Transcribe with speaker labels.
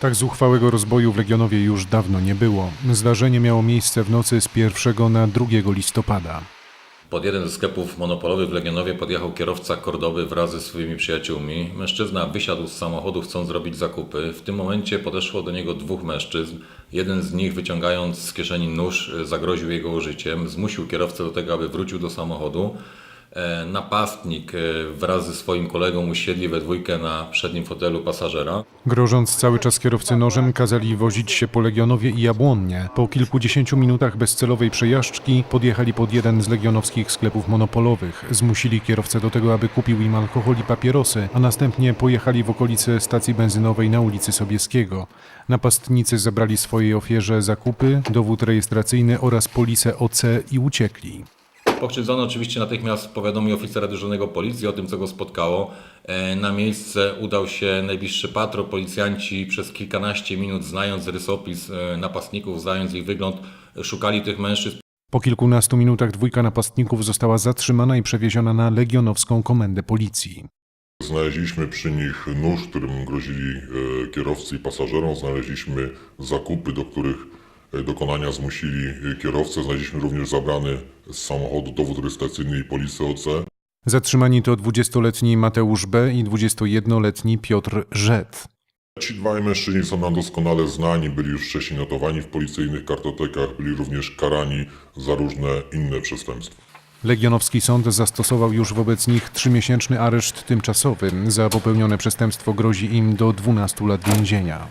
Speaker 1: Tak zuchwałego rozboju w Legionowie już dawno nie było. Zdarzenie miało miejsce w nocy z 1 na 2 listopada.
Speaker 2: Pod jeden ze sklepów monopolowych w Legionowie podjechał kierowca Kordowy wraz ze swoimi przyjaciółmi. Mężczyzna wysiadł z samochodu chcąc zrobić zakupy. W tym momencie podeszło do niego dwóch mężczyzn. Jeden z nich wyciągając z kieszeni nóż zagroził jego życiem. Zmusił kierowcę do tego, aby wrócił do samochodu. E, Napastnik e, wraz ze swoim kolegą usiedli we dwójkę na przednim fotelu pasażera.
Speaker 1: Grożąc cały czas kierowcy nożem, kazali wozić się po Legionowie i Jabłonnie. Po kilkudziesięciu minutach bezcelowej przejażdżki podjechali pod jeden z legionowskich sklepów monopolowych. Zmusili kierowcę do tego, aby kupił im alkohol i papierosy, a następnie pojechali w okolice stacji benzynowej na ulicy Sobieskiego. Napastnicy zabrali swojej ofierze zakupy, dowód rejestracyjny oraz polisę OC i uciekli.
Speaker 2: Pokrzywdzony oczywiście natychmiast powiadomił oficera dyżurnego policji o tym, co go spotkało. E, Na miejsce udał się najbliższy patrol. Policjanci przez kilkanaście minut, znając rysopis e, napastników, znając ich wygląd, szukali tych mężczyzn.
Speaker 1: Po kilkunastu minutach dwójka napastników została zatrzymana i przewieziona na legionowską komendę policji.
Speaker 3: Znaleźliśmy przy nich nóż, którym grozili e, kierowcy i pasażerom. Znaleźliśmy zakupy, do których dokonania zmusili e, kierowcę. Znaleźliśmy również zabrany z samochodu dowód rejestracyjny i polisę OC.
Speaker 1: Zatrzymani to 20-letni Mateusz B. i 21-letni Piotr Żet.
Speaker 3: Ci dwaj mężczyźni są nam doskonale znani, byli już wcześniej notowani w policyjnych kartotekach, byli również karani za różne inne przestępstwa.
Speaker 1: Legionowski sąd zastosował już wobec nich trzymiesięczny areszt tymczasowy. Za popełnione przestępstwo grozi im do 12 lat więzienia.